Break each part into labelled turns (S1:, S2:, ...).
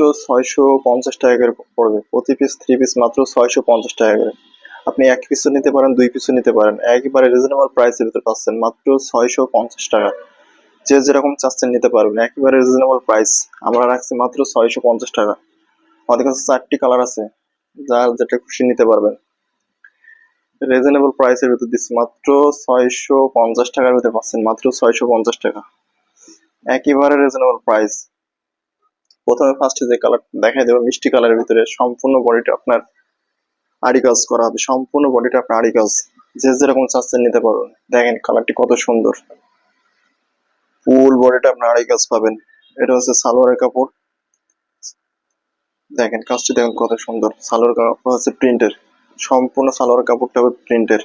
S1: মাত্র ছয়শো পঞ্চাশ টাকা করে পড়বে। প্রতি পিস থ্রি পিস মাত্র ছয়শো পঞ্চাশ টাকা করে। আপনি এক পিসও নিতে পারেন, দুই পিসও নিতে পারেন। একেবারে রিজনেবল প্রাইসের ভিতরে পাচ্ছেন মাত্র ছয়শো পঞ্চাশ টাকা। যে যেরকম চাচ্ছেন নিতে পারবেন, একেবারে রিজনেবল প্রাইস আমরা রাখছি মাত্র ছয়শো পঞ্চাশ টাকা। আমাদের কাছে চারটি কালার আছে যার যেটা খুশি নিতে পারবেন। রিজনেবল প্রাইসের ভিতর দিচ্ছি মাত্র ছয়শো পঞ্চাশ টাকার ভিতরে পাচ্ছেন মাত্র ছয়শো পঞ্চাশ টাকা। একেবারে রিজনেবল প্রাইস প্রথমে ফার্স্টে যে কালার দেখাই দেবো, মিষ্টি কালারের ভিতরে সম্পূর্ণ বডিটা আপনার আড়ি কাজ করা হবে। সম্পূর্ণ বডিটা আপনার আড়ি কাজ। যে যেরকম চাচ্ছেন নিতে পারবেন। দেখেন কালারটি কত সুন্দর। ফুল বডিটা আপনার আড়ি কাজ পাবেন। এটা হচ্ছে সালোয়ারের কাপড়। দেখেন কাজটি দেখেন কত সুন্দর। সালোয়ার কাপড় হচ্ছে প্রিন্টের সম্পূর্ণ সালোয়ার কাপড়টা হবে প্রিন্টের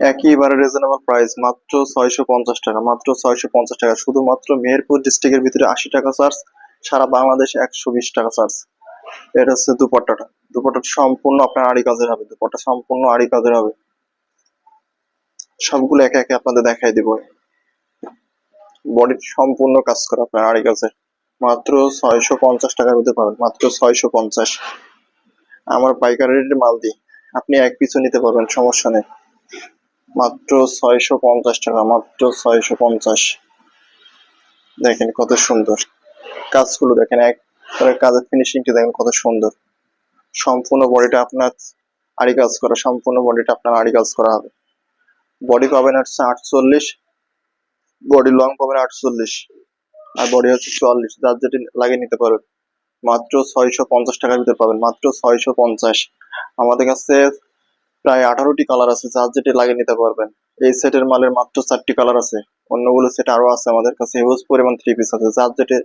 S1: একেবারে রিজনেবল প্রাইস মাত্র ছয়শো পঞ্চাশ টাকা, মাত্র ছয়শো পঞ্চাশ টাকা। শুধুমাত্র মেহেরপুর ডিস্ট্রিক্টের ভিতরে আশি টাকা চার্জ সারা বাংলাদেশে একশো বিশ টাকা চার্জ এটা হচ্ছে দুপাট্টাটা। দুপাট্টা সম্পূর্ণ আপনার আড়ি কাজের হবে। দুপাট্টা সম্পূর্ণ আড়ি কাজের হবে। সবগুলো একে একে আপনাদের দেখাই দিব। বডির সম্পূর্ণ কাজ করা আপনার আড়ি কাজের। মাত্র ছয়শো পঞ্চাশ টাকার মধ্যে পাবেন। মাত্র ছয়শো পঞ্চাশ। আমার পাইকারি মাল দিই আপনি এক পিছু নিতে পারবেন, সমস্যা নেই। মাত্র ছয়শো পঞ্চাশ টাকা, মাত্র ছয়শো পঞ্চাশ। দেখেন কত সুন্দর। কাজগুলো দেখেন এক কাজের ফিনিশিংটা দেখেন কত সুন্দর। সম্পূর্ণ বডিটা আপনার আড়ি কাজ করা, সম্পূর্ণ বডিটা আপনার আড়ি কাজ করা হবে। বডি পাবেন হচ্ছে আটচল্লিশ বডি লং পাবেন আটচল্লিশ, আর বডি হচ্ছে চুয়াল্লিশ। যার যেটি লাগিয়ে নিতে পারবেন, মাত্র ছয়শো পঞ্চাশ টাকার ভিতরে পাবেন, মাত্র ছয়শো পঞ্চাশ। আমাদের কাছে প্রায় আঠারোটি কালার আছে, যার যেটি লাগিয়ে নিতে পারবেন। এই সেটের মালের মাত্র চারটি কালার আছে। অন্যগুলো সেট আরও আছে আমাদের কাছে হিউজ পরিমাণ থ্রি পিস আছে, যার যেটি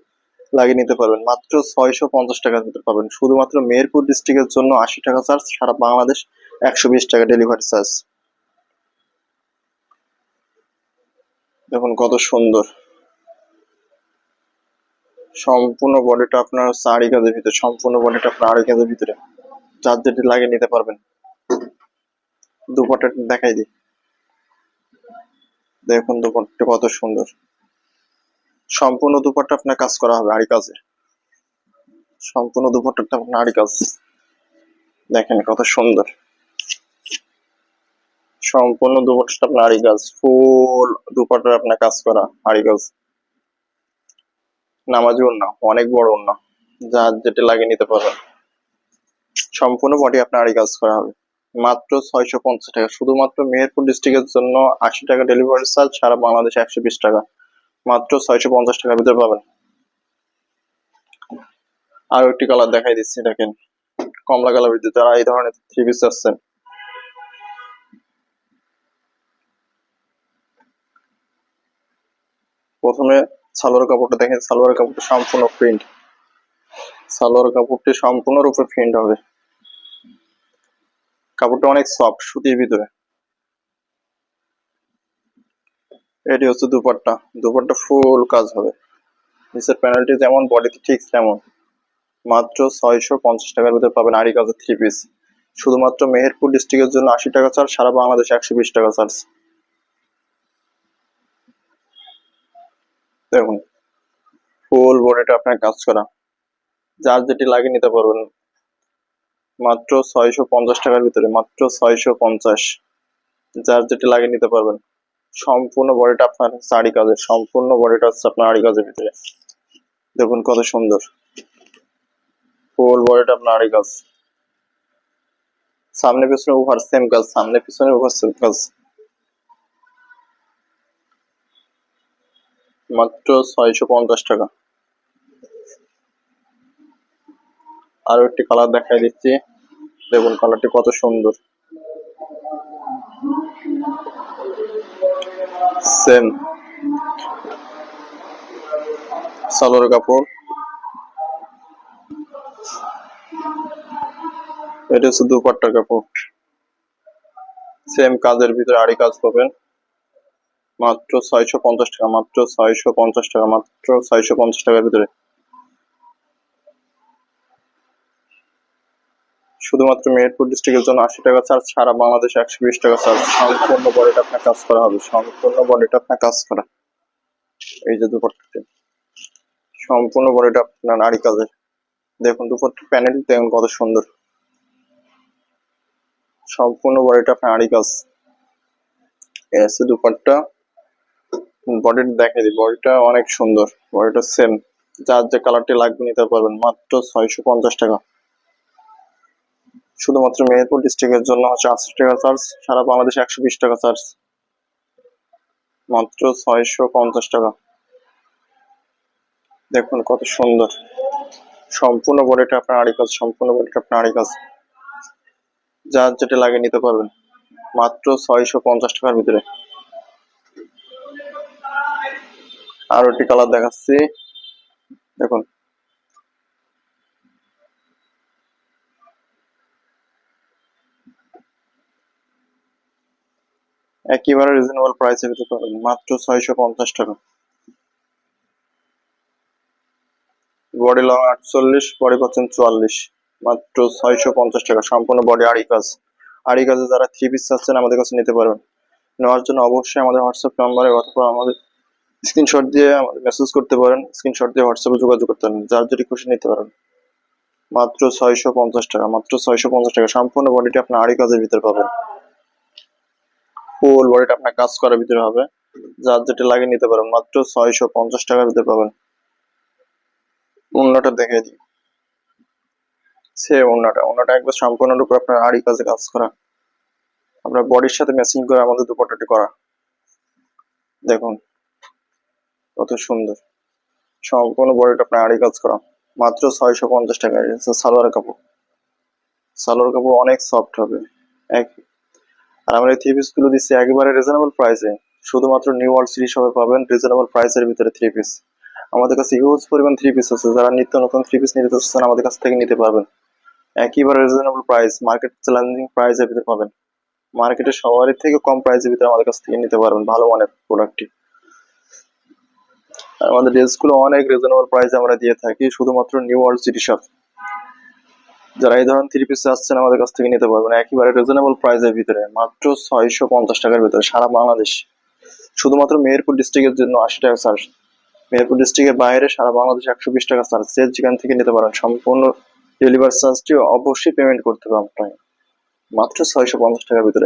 S1: লাগিয়ে নিতে পারবেন। মাত্র ছয়শো পঞ্চাশ টাকার ভিতরে পাবেন শুধুমাত্র মেহেরপুর ডিস্ট্রিক্টের জন্য আশি টাকা চার্জ সারা বাংলাদেশ একশো বিশ টাকা ডেলিভারি চার্জ দেখুন কত সুন্দর। সম্পূর্ণ বডিটা আপনার হচ্ছে আড়ি কাজের ভিতরে, সম্পূর্ণ বডিটা আপনার আড়ি কাজের ভিতরে যেটি লাগিয়ে নিতে পারবেন। দুপাটা দেখাই দিই। দেখুন দুপাটটা কত সুন্দর। সম্পূর্ণ দুপাট্টা আপনার কাজ করা হবে আড়ি কাজে সম্পূর্ণ দুপাট্টাটা আপনার আড়ি কাজ। দেখেন কত সুন্দর। সম্পূর্ণ দুপাট্টাটা আপনার আড়ি কাজ। ফুল দুপাট্টার আপনার কাজ করা আড়ি কাজ। নামাজি না অনেক বড় না যার যেটা লাগিয়ে নিতে পারবেন। সম্পূর্ণ বডি আপনার আড়ি কাজ করা হবে। মাত্র ছয়শো পঞ্চাশ টাকা। শুধুমাত্র মেহেরপুর ডিস্ট্রিক্টের জন্য আশি টাকা ডেলিভারি চার্জ সারা বাংলাদেশে একশো বিশ টাকা। মাত্র ছয়শো পঞ্চাশ টাকার ভিতরে পাবেন। আরও একটি কালার দেখাই দিচ্ছি, দেখেন। কমলা কালার ভিতরে যারা এই ধরনের থ্রি পিস আসছেন প্রথমে সালোয়ার কাপড়টা দেখেন, সালোয়ার কাপড়টা সম্পূর্ণ প্রিন্ট সালোয়ার কাপড়টি সম্পূর্ণ রূপে প্রিন্ট হবে। কাপড়টা অনেক সফট সুতির ভিতরে। এটি হচ্ছে দুপাট্টা। দুপাট্টা ফুল কাজ হবে। নিচের প্যানেলটি যেমন বডিতে ঠিক তেমন। মাত্র ছয়শো পঞ্চাশ টাকার ভিতরে পাবেন আড়ি কাজের থ্রি পিস শুধুমাত্র মেহেরপুর ডিস্ট্রিক্টের জন্য আশি টাকা চার্জ সারা বাংলাদেশে একশো বিশ টাকা চার্জ দেখুন ফুল বডিটা আপনার কাজ করা। যার যেটি লাগিয়ে নিতে পারবেন। মাত্র ছয়শো পঞ্চাশ টাকার ভিতরে, মাত্র ছয়শো পঞ্চাশ। যার যেটি লাগিয়ে নিতে পারবেন। সম্পূর্ণ বডিটা আপনার শাড়ি কাজের, সম্পূর্ণ বডিটা হচ্ছে আপনার আড়ি কাজের ভিতরে। দেখুন কত সুন্দর। ফুল বডিটা আপনার আড়ি কাজ। সামনে পিছনে ওভার সেম কাজ, সামনে পিছনে ওভার সেম কাজ। মাত্র ছয়শো পঞ্চাশ টাকা। আরও একটি কালার দেখাই দিচ্ছি। দেখুন কালারটি কত সুন্দর? সেম। সালোয়ার কাপড়। এটা হচ্ছে দুপাট্টার কাপড়। সেম কাজের ভিতরে আড়ি কাজ পাবেন মাত্র ছয়শো পঞ্চাশ টাকা, মাত্র ছয়শো পঞ্চাশ টাকা, মাত্র ছয়শো পঞ্চাশ টাকার ভিতরে। শুধুমাত্র মেহেরপুর ডিস্ট্রিক্টের জন্য আশি টাকা চার্জ সারা বাংলাদেশে একশো বিশ টাকা চার্জ সম্পূর্ণ বডিটা আপনার কাজ করা হবে। সম্পূর্ণ বডিটা আপনার কাজ করা। এই যে দুপাট্টাতে। সম্পূর্ণ বডিটা আপনার নারী কাজের। দেখুন দুপুরটা প্যানেল দেখুন কত সুন্দর। সম্পূর্ণ বডিটা আপনার আড়ি কাজ। এসে দুপাট্টা। বডিটা দেখে দিই। বডিটা অনেক সুন্দর। বডিটা সেম যার যে কালারটি লাগবে নিতে পারবেন, মাত্র ছয়শো পঞ্চাশ টাকা। শুধুমাত্র মেহেরপুর ডিস্ট্রিক্টের জন্য হচ্ছে আশি টাকা চার্জ সারা বাংলাদেশে একশো বিশ টাকা চার্জ মাত্র ছয়শো পঞ্চাশ টাকা। দেখুন কত সুন্দর। সম্পূর্ণ বডিটা আপনার আড়ি কাজ, সম্পূর্ণ বডিটা আপনার আড়ি কাজ। যার যেটা লাগে নিতে পারবেন। মাত্র ছয়শো পঞ্চাশ টাকার ভিতরে। আরও একটি কালার দেখাচ্ছি। দেখুন। একেবারে রিজনেবল প্রাইসে পেতে পারবেন মাত্র ছয়শো পঞ্চাশ টাকা। বডি লং আটচল্লিশ বডি পাচ্ছেন চুয়াল্লিশ। মাত্র ছয়শো পঞ্চাশ টাকা। সম্পূর্ণ বডি আড়ি কাজ আড়ি কাজে যারা থ্রি পিস চাচ্ছেন, আমাদের কাছে নিতে পারবেন। নেওয়ার জন্য অবশ্যই আমাদের হোয়াটসঅ্যাপ নাম্বারে অথবা আমাদের স্ক্রিনশট দিয়ে মেসেজ করতে পারেন। স্ক্রিনশট দিয়ে হোয়াটসঅ্যাপে যোগাযোগ করতে পারেন। যার যেটি খুশি নিতে পারেন। মাত্র ছয়শো পঞ্চাশ টাকা। মাত্র ছয়শো পঞ্চাশ টাকা। সম্পূর্ণ বডিটি আপনার আড়ি কাজের ভিতরে পাবেন। ফুল বডিটা আপনার কাজ করার ভিতরে হবে। যার যেটা লাগে নিতে পারেন, মাত্র ছয়শো পঞ্চাশ টাকার ভিতরে পাবেন। অন্যটা দেখে দিই। সে অন্যটা অন্যটা একবার সম্পূর্ণরূপে আপনার আড়ি কাজে কাজ করা। আপনার বডির সাথে ম্যাচিং করে আমাদের দুপাট্টাটি করা। দেখুন, কত সুন্দর। সম্পূর্ণ বডিটা আপনার আড়ি কাজ করা। মাত্র ছয়শো পঞ্চাশ টাকা সালোয়ার কাপড়। সালোয়ার কাপড় অনেক সফট হবে। এক আর আমরা এই থ্রি পিসগুলো দিচ্ছি একেবারে রিজনেবল প্রাইসে শুধুমাত্র নিউ ওয়ার্ল্ড সিরিজ শপে পাবেন রিজনেবল প্রাইসের ভিতরে থ্রি পিস আমাদের কাছে হিউজ পরিমাণ থ্রি পিস আছে। যারা নিত্য নতুন থ্রি পিস নিতে চাচ্ছেন, আমাদের কাছ থেকে নিতে পারবেন। একেবারে রিজনেবল প্রাইস মার্কেট চ্যালেঞ্জিং প্রাইসের ভিতরে পাবেন। মার্কেটে সবারই থেকে কম প্রাইসের ভিতরে আমাদের কাছ থেকে নিতে পারবেন ভালো মানের প্রোডাক্টটি আমাদের ড্রেসগুলো অনেক রিজনেবল প্রাইসে আমরা দিয়ে থাকি, শুধুমাত্র নিউ ওয়ার্ল্ড সিটি শপ যারা এই ধরনের থ্রি পিস আসছেন আমাদের কাছ থেকে নিতে পারবেন। একেবারে রিজনেবল প্রাইসের ভিতরে। মাত্র ছয়শো পঞ্চাশ টাকার ভিতরে, সারা বাংলাদেশ। শুধুমাত্র মেহেরপুর ডিস্ট্রিক্টের জন্য আশি টাকা চার্জ মেহেরপুর ডিস্ট্রিক্টের বাইরে সারা বাংলাদেশে একশো বিশ টাকা চার্জ সেল যেখান থেকে নিতে পারেন, সম্পূর্ণ ডেলিভারি চার্জটি অবশ্যই পেমেন্ট করতে হবে আপনাকে। মাত্র ছয়শো পঞ্চাশ টাকার ভিতরে।